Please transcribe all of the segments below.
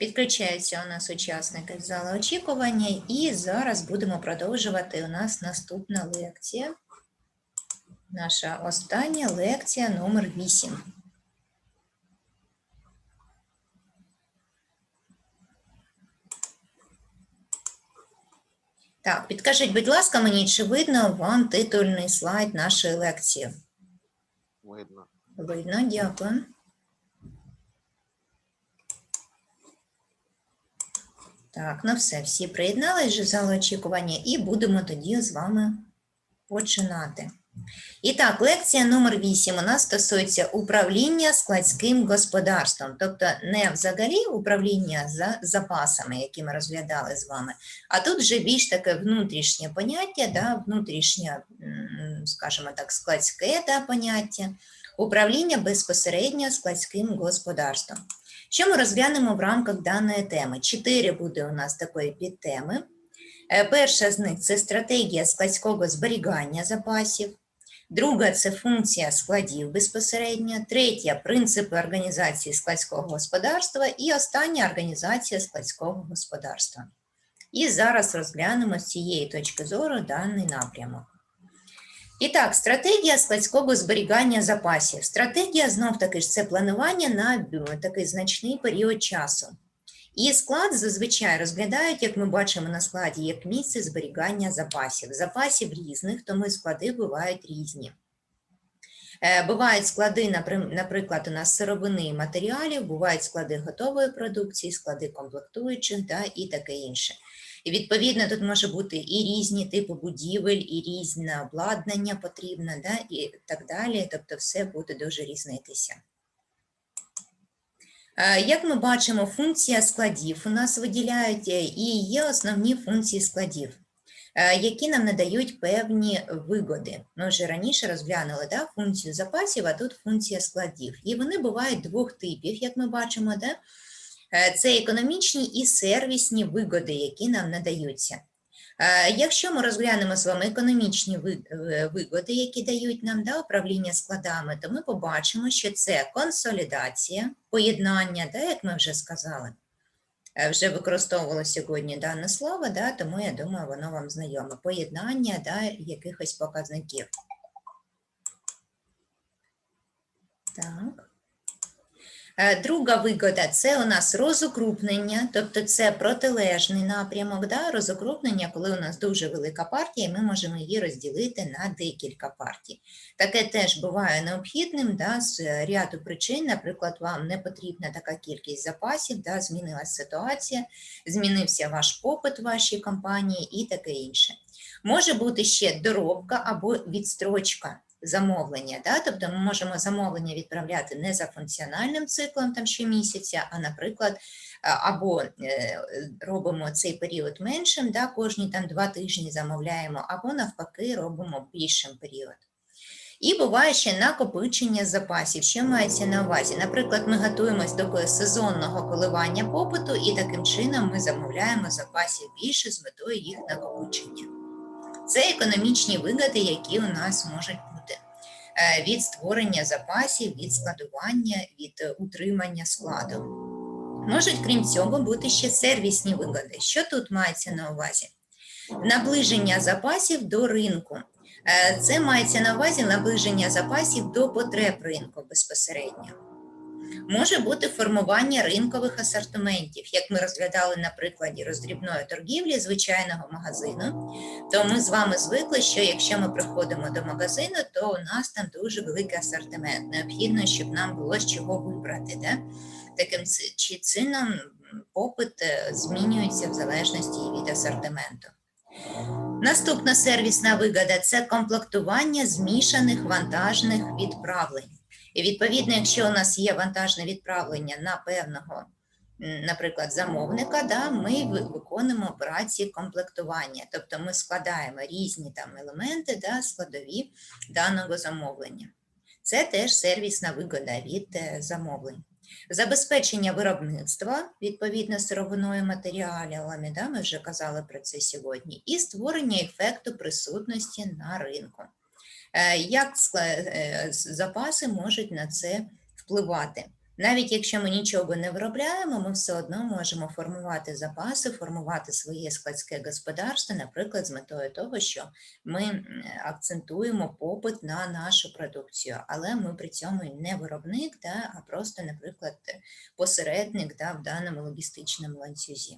підключаються у нас учасники з зали очікування, і зараз будемо продовжувати. У нас наступна лекція. Наша остання лекція номер 8. Так, підкажіть, будь ласка, мені, чи видно вам титульний слайд нашої лекції? Видно. Видно, дякую. Так, ну все, всі приєдналися вже залу очікування і будемо тоді з вами починати. І так, лекція номер 8 у нас стосується управління складським господарством, тобто не взагалі управління за запасами, які ми розглядали з вами, а тут вже більш таке внутрішнє поняття, да, внутрішнє, скажімо так, складське да, поняття, управління безпосередньо складським господарством. Що ми розглянемо в рамках даної теми? Чотири буде у нас такої підтеми. Е, Перша з них це стратегія складського зберігання запасів. Друга це функція складів безпосередньо. Третя принципи організації складського господарства. І остання організація складського господарства. І зараз розглянемо з цієї точки зору даний напрямок. І так, стратегія складського зберігання запасів. Стратегія знов таки ж це планування на такий значний період часу. І склад зазвичай розглядають, як ми бачимо на складі, як місце зберігання запасів. Запасів різних, тому склади бувають різні. Е, Бувають склади, наприклад, у нас сировини і матеріалів, бувають склади готової продукції, склади комплектуючих да, і таке інше. Відповідно тут може бути і різні типи будівель, і різне обладнання потрібне, да, і так далі. Тобто все буде дуже різнитися. Е, Як ми бачимо, функція складів у нас виділяють е, і є основні функції складів, е, які нам надають певні вигоди. Ми вже раніше розглянули да, функцію запасів, а тут функція складів. І вони бувають двох типів, як ми бачимо, да? Е, це економічні і сервісні вигоди, які нам надаються. Е, Якщо ми розглянемо з вами економічні е, вигоди, які дають нам да, управління складами, то ми побачимо, що це консолідація, поєднання, да, як ми вже сказали. Вже використовувало сьогодні дане слово, да, тому я думаю, воно вам знайоме. Поєднання да, якихось показників. Так. Е, Друга вигода це у нас розукрупнення, тобто це протилежний напрямок, да? розукрупнення, коли у нас дуже велика партія, і ми можемо її розділити на декілька партій. Таке теж буває необхідним да, з ряду причин. Наприклад, вам не потрібна така кількість запасів, да, змінилася ситуація, змінився ваш попит в вашій компанії і таке інше. Може бути ще доробка або відстрочка замовлення. Да? Тобто ми можемо замовлення відправляти не за функціональним циклом там щомісяця, а, наприклад, або е, робимо цей період меншим, да? кожні там два тижні замовляємо, або навпаки робимо більшим період. І буває ще накопичення запасів. Що мається на увазі? Наприклад, ми готуємось до сезонного коливання попиту, і таким чином ми замовляємо запасів більше з метою їх накопичення. Це економічні вигоди, які у нас можуть е, від створення запасів, від складування, від е, утримання складу. Можуть, крім цього, бути ще сервісні вигоди. Що тут мається на увазі? Наближення запасів до ринку. Е, Це мається на увазі наближення запасів до потреб ринку безпосередньо. Може бути формування ринкових асортиментів, як ми розглядали на прикладі роздрібної торгівлі звичайного магазину, то ми з вами звикли, що якщо ми приходимо до магазину, то у нас там дуже великий асортимент. Необхідно, щоб нам було з чого вибрати. Да? Таким чи чином попит е, змінюється в залежності від асортименту. Наступна сервісна вигода це комплектування змішаних вантажних відправлень. І відповідно, якщо у нас є вантажне відправлення на певного, наприклад, замовника, да, ми виконуємо операції комплектування, тобто ми складаємо різні там елементи, да, складові даного замовлення. Це теж сервісна вигода від е, замовлень. Забезпечення виробництва відповідно сировиною матеріалами, да, ми вже казали про це сьогодні, і створення ефекту присутності на ринку. Е, Як е, запаси можуть на це впливати? Навіть якщо ми нічого не виробляємо, ми все одно можемо формувати запаси, формувати своє складське господарство, наприклад, з метою того, що ми акцентуємо попит на нашу продукцію, але ми при цьому не виробник, да, а просто, наприклад, посередник да, в даному логістичному ланцюзі.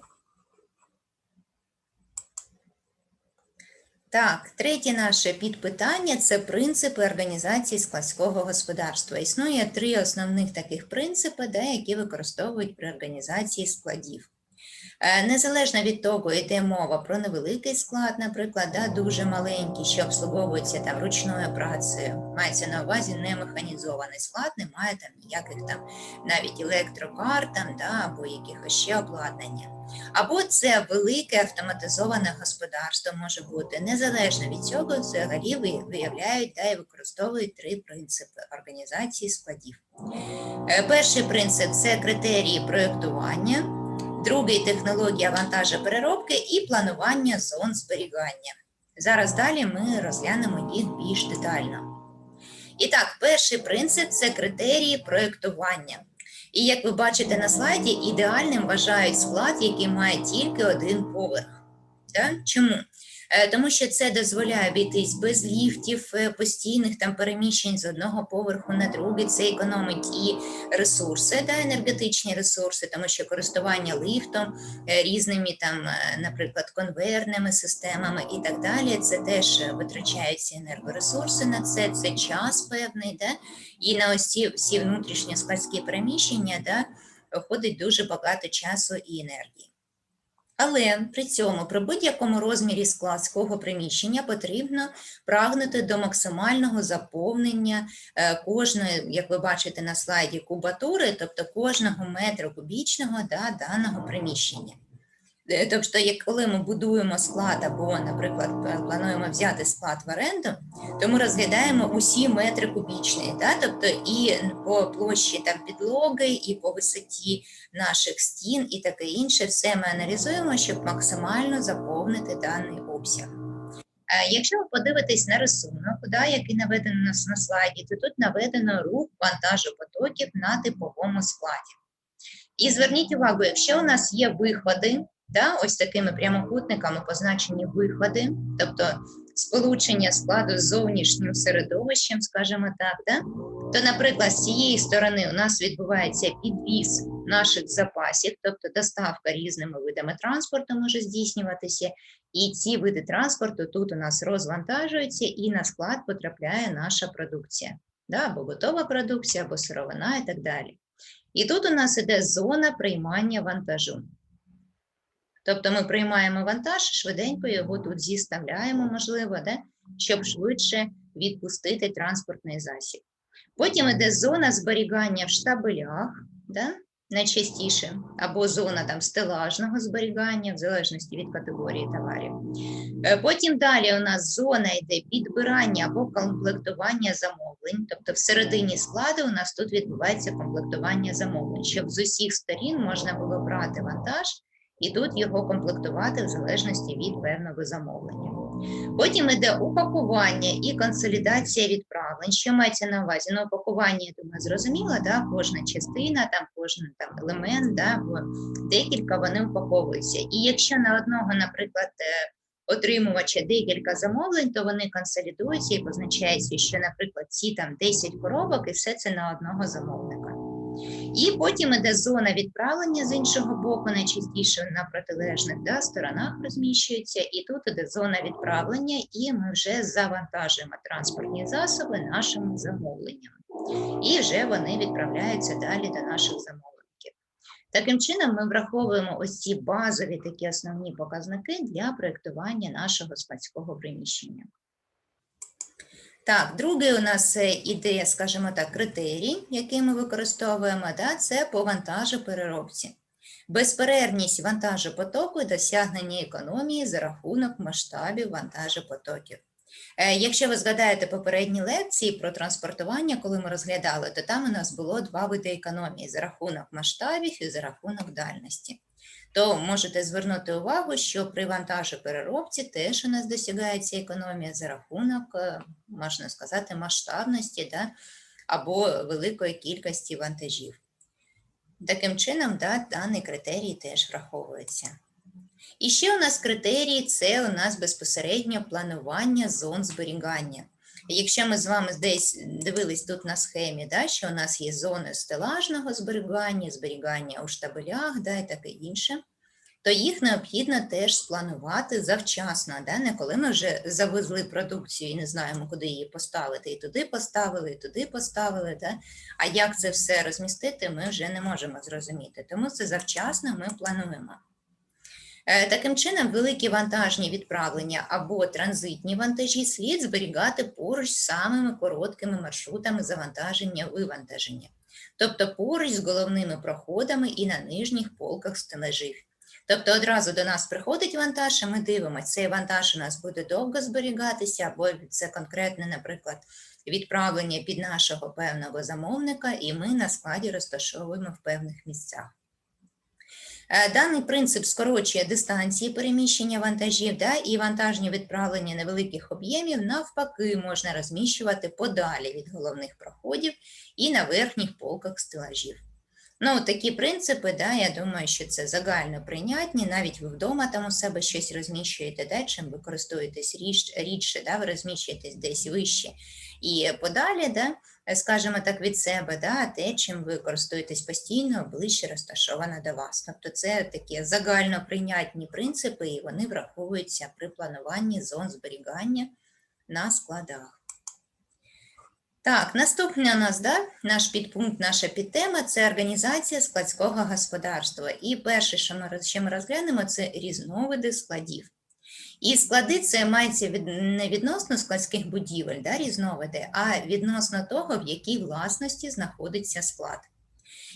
Так, третє наше підпитання це принципи організації складського господарства. Існує три основних таких принципи, да, які використовують при організації складів. Е, Незалежно від того, йде мова про невеликий склад, наприклад, да, дуже маленький, що обслуговується там ручною працею. Мається на увазі не механізований склад, немає там ніяких там навіть електрокар там, да, або якихось ще обладнання. Або це велике автоматизоване господарство може бути. Незалежно від цього, взагалі виявляють та і використовують три принципи організації складів. Е, Перший принцип це критерії проєктування, другий технологія вантажопереробки і планування зон зберігання. Зараз далі ми розглянемо їх більш детально. І так, перший принцип це критерії проєктування. І як ви бачите на слайді, ідеальним вважають склад, який має тільки один поверх. Так? Чому? Е, Тому що це дозволяє обійтись без ліфтів, е, постійних там переміщень з одного поверху на другий. Це економить і ресурси, да, енергетичні ресурси, тому що користування ліфтом, е, різними там, наприклад, конвейерними системами і так далі. Це теж витрачаються енергоресурси на це, це час певний, да, і на ось ці всі внутрішні складські переміщення да, виходить дуже багато часу і енергії. Але при цьому при будь-якому розмірі складського приміщення потрібно прагнути до максимального заповнення е, кожної, як ви бачите на слайді, кубатури, тобто кожного метра кубічного да, даного приміщення. Е, Тобто, як коли ми будуємо склад або, наприклад, плануємо взяти склад в оренду, то ми розглядаємо усі метри кубічні, да? тобто і по площі там підлоги, і по висоті наших стін, і таке інше, все ми аналізуємо, щоб максимально заповнити даний обсяг. Е, Якщо ви подивитесь на рисунок, да, який наведено у нас на слайді, то тут наведено рух вантажу потоків на типовому складі. І зверніть увагу, якщо у нас є виходи, да, ось такими прямокутниками позначені виходи, тобто сполучення складу з зовнішнім середовищем, скажімо так, да, то, наприклад, з цієї сторони у нас відбувається підвіз наших запасів, тобто доставка різними видами транспорту може здійснюватися, і ці види транспорту тут у нас розвантажуються, і на склад потрапляє наша продукція, да, або готова продукція, або сировина і так далі. І тут у нас іде зона приймання вантажу. Тобто ми приймаємо вантаж, швиденько його тут зіставляємо, можливо, да? щоб швидше відпустити транспортний засіб. Потім іде зона зберігання в штабелях, да? найчастіше, або зона там стелажного зберігання, в залежності від категорії товарів. Е, Потім далі у нас зона йде підбирання або комплектування замовлень. Тобто всередині складу у нас тут відбувається комплектування замовлень, щоб з усіх сторін можна було брати вантаж і тут його комплектувати в залежності від певного замовлення. Потім йде упакування і консолідація відправлень. Що мається на увазі? Ну, упакування, я думаю, зрозуміло, да? кожна частина, там кожен там елемент, да? бо декілька вони упаковуються. І якщо на одного, наприклад, е, отримувача декілька замовлень, то вони консолідуються і позначається, що, наприклад, ці там 10 коробок, і все це на одного замовника. І потім іде зона відправлення з іншого боку, найчастіше на протилежних да, сторонах розміщується, і тут іде зона відправлення, і ми вже завантажуємо транспортні засоби нашим замовленням. І вже вони відправляються далі до наших замовників. Таким чином, ми враховуємо ось ці базові такі основні показники для проєктування нашого складського приміщення. Так, другий у нас е, іде, скажімо так, критерій, який ми використовуємо, да, це по вантажопереробці. Безперервність вантажопотоку і досягнення економії за рахунок масштабів вантажопотоків. Е, Якщо ви згадаєте попередні лекції про транспортування, коли ми розглядали, то там у нас було два види економії за рахунок масштабів і за рахунок дальності. То можете звернути увагу, що при вантажопереробці теж у нас досягається економія за рахунок, е, можна сказати, масштабності да, або великої кількості вантажів. Таким чином, да, даний критерій теж враховується. І ще у нас критерії це у нас безпосередньо планування зон зберігання. Якщо ми з вами десь дивились тут на схемі, да, що у нас є зони стелажного зберігання, зберігання у штабелях да, і таке інше, то їх необхідно теж спланувати завчасно, да, не коли ми вже завезли продукцію і не знаємо, куди її поставити, і туди поставили, і туди поставили. Да, а як це все розмістити, ми вже не можемо зрозуміти. Тому це завчасно ми плануємо. Е, Таким чином, великі вантажні відправлення або транзитні вантажі слід зберігати поруч з самими короткими маршрутами завантаження вивантаження, тобто поруч з головними проходами і на нижніх полках стележів. Тобто одразу до нас приходить вантаж, а ми дивимося, цей вантаж у нас буде довго зберігатися, або це конкретне, наприклад, відправлення під нашого певного замовника, і ми на складі розташовуємо в певних місцях. Е, Даний принцип скорочує дистанції переміщення вантажів да, і вантажні відправлення невеликих об'ємів навпаки можна розміщувати подалі від головних проходів і на верхніх полках стелажів. Ну, такі принципи, да, я думаю, що це загально прийнятні. Навіть ви вдома там у себе щось розміщуєте, да, чим ви користуєтесь рідше, да, ви розміщуєтесь десь вище і подалі, да, скажімо так, від себе, да, те, чим ви користуєтесь постійно, ближче розташовано до вас. Тобто це такі загально прийнятні принципи, і вони враховуються при плануванні зон зберігання на складах. Так, наступне у нас, да, наш підпункт, наша підтема це організація складського господарства. І перше, що ми, що ми розглянемо, це різновиди складів. І склади це мається від, не відносно складських будівель, да, різновиди, а відносно того, в якій власності знаходиться склад.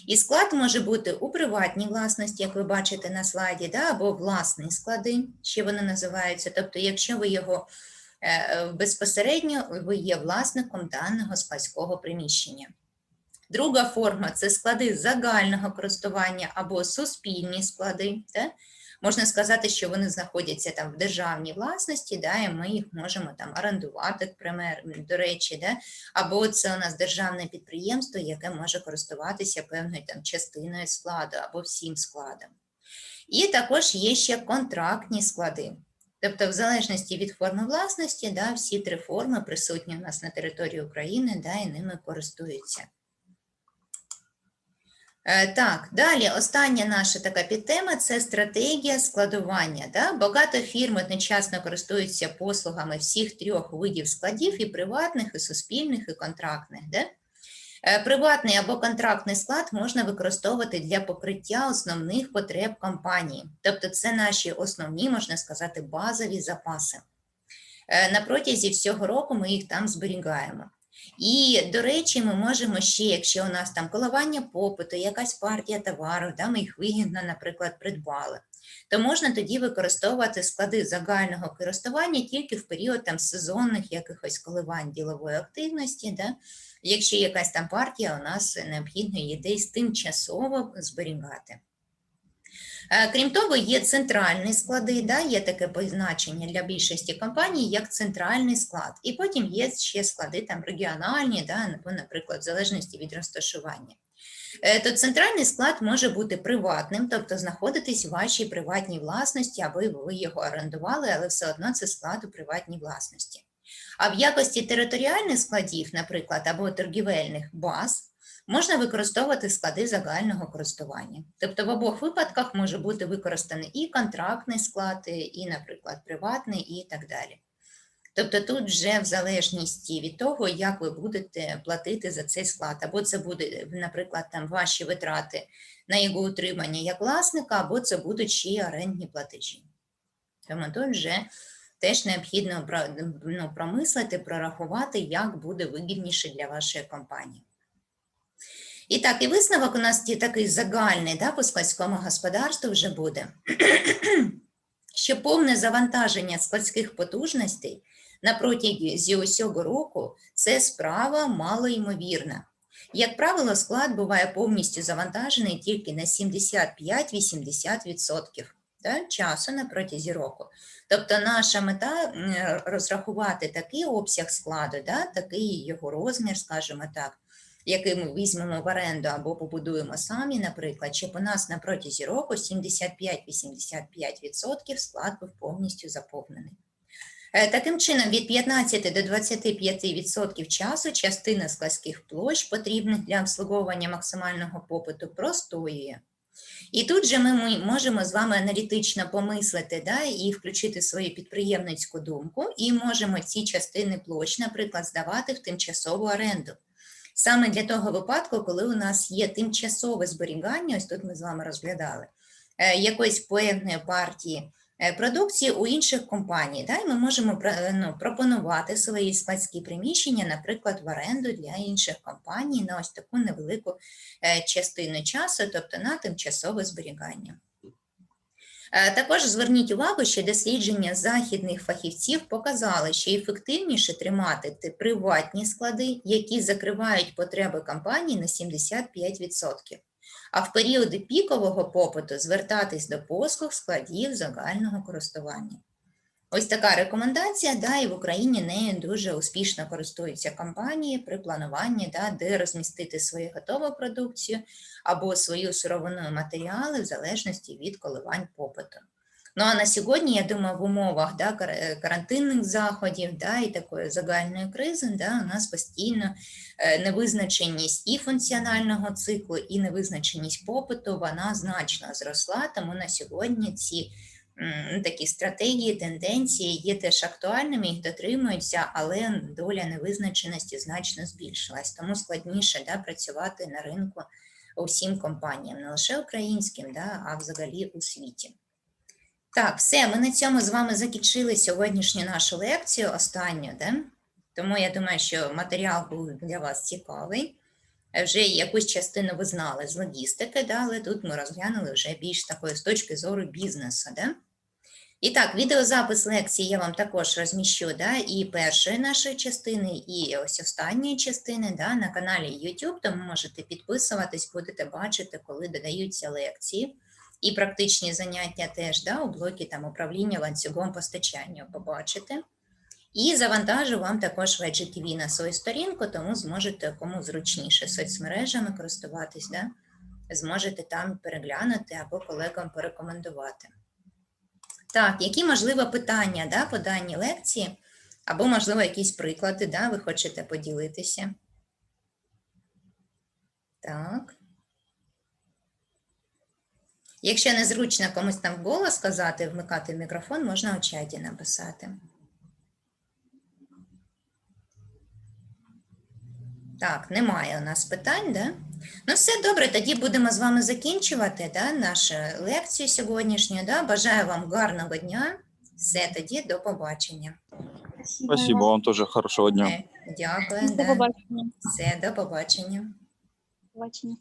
І склад може бути у приватній власності, як ви бачите на слайді, да, або власні склади, ще вони називаються. Тобто, якщо ви його е, безпосередньо ви є власником даного складського приміщення. Друга форма це склади загального користування або суспільні склади. Да? Можна сказати, що вони знаходяться там в державній власності, да, і ми їх можемо там орендувати, до речі, да? або це у нас державне підприємство, яке може користуватися певною там частиною складу або всім складом. І також є ще контрактні склади. Тобто, в залежності від форми власності, да, всі три форми присутні у нас на території України, да, і ними користуються. Е, Так, далі остання наша така підтема це стратегія складування. Да? Багато фірм одночасно користуються послугами всіх трьох видів складів: і приватних, і суспільних, і контрактних. Да? Е, Приватний або контрактний склад можна використовувати для покриття основних потреб компанії. Тобто, це наші основні, можна сказати, базові запаси. Е, На протязі всього року ми їх там зберігаємо. І, до речі, ми можемо ще, якщо у нас там коливання попиту, якась партія товару, да, ми їх вигідно, наприклад, придбали, то можна тоді використовувати склади загального користування тільки в період там сезонних якихось коливань ділової активності, да, якщо якась там партія у нас необхідно її десь тимчасово зберігати. Е, Крім того, є центральні склади, да, є таке позначення для більшості компаній, як центральний склад. І потім є ще склади там регіональні, да, наприклад, в залежності від розташування. Е, То центральний склад може бути приватним, тобто знаходитись в вашій приватній власності, або ви його орендували, але все одно це склад у приватній власності. А в якості територіальних складів, наприклад, або торгівельних баз, можна використовувати склади загального користування. Тобто в обох випадках може бути використаний і контрактний склад, і, наприклад, приватний, і так далі. Тобто тут вже в залежності від того, як ви будете платити за цей склад, або це буде, наприклад, там ваші витрати на його утримання як власника, або це будуть ще й орендні платежі. Тому тут вже теж необхідно ну, промислити, прорахувати, як буде вигідніше для вашої компанії. І так, і висновок у нас ті такий загальний да, по складському господарству вже буде, що повне завантаження складських потужностей на протязі усього року це справа малоймовірна. Як правило, склад буває повністю завантажений тільки на 75-80% да, часу на протязі року. Тобто наша мета розрахувати такий обсяг складу, да, такий його розмір, скажімо так, який ми візьмемо в оренду або побудуємо самі, наприклад, щоб у нас на протязі року 75-85% склад був повністю заповнений. Е, Таким чином, від 15 до 25% часу частина складських площ, потрібних для обслуговування максимального попиту, простоює. І тут же ми можемо з вами аналітично помислити да, і включити свою підприємницьку думку, і можемо ці частини площ, наприклад, здавати в тимчасову оренду. Саме для того випадку, коли у нас є тимчасове зберігання, ось тут ми з вами розглядали, е, якоїсь певної партії е, продукції у інших компаній. Да? І ми можемо ну, пропонувати свої складські приміщення, наприклад, в оренду для інших компаній на ось таку невелику е, частину часу, тобто на тимчасове зберігання. Е, Також зверніть увагу, що дослідження західних фахівців показали, що ефективніше тримати приватні склади, які закривають потреби компанії на 75%, а в періоди пікового попиту звертатись до послуг складів загального користування. Ось така рекомендація, да, і в Україні нею дуже успішно користуються компанії при плануванні, да, де розмістити свою готову продукцію або свою сировину матеріали в залежності від коливань попиту. Ну а на сьогодні, я думаю, в умовах да, карантинних заходів да, і такої загальної кризи да, у нас постійно е, невизначеність і функціонального циклу, і невизначеність попиту вона значно зросла. Тому на сьогодні ці такі стратегії, тенденції є теж актуальними, їх дотримуються, але доля невизначеності значно збільшилась. Тому складніше да, працювати на ринку усім компаніям, не лише українським, да, а взагалі у світі. Так, все, ми на цьому з вами закінчили сьогоднішню нашу лекцію, останню, да? тому я думаю, що матеріал був для вас цікавий. Вже якусь частину ви знали з логістики, да, але тут ми розглянули вже більш такої з точки зору бізнесу. Да? І так, відеозапис лекції я вам також розміщу да, і першої нашої частини, і ось останньої частини да, на каналі YouTube, тому можете підписуватись, будете бачити, коли додаються лекції. І практичні заняття теж да, у блокі там управління ланцюгом постачання побачите. І завантажу вам також в IGTV на свою сторінку, тому зможете кому зручніше соцмережами користуватись, да, зможете там переглянути або колегам порекомендувати. Так, які можливо питання да, по даній лекції, або, можливо, якісь приклади, да, ви хочете поділитися? Так. Якщо незручно комусь там голос сказати, вмикати мікрофон, можна у чаті написати. Так, немає у нас питань, да? Ну, все добре, тоді будемо з вами закінчувати да, нашу лекцію сьогоднішню. Да? Бажаю вам гарного дня. Все тоді до побачення. Спасибо вам теж хорошого дня. Е, Дякую. До Да. побачення. Все, до побачення. Побачення.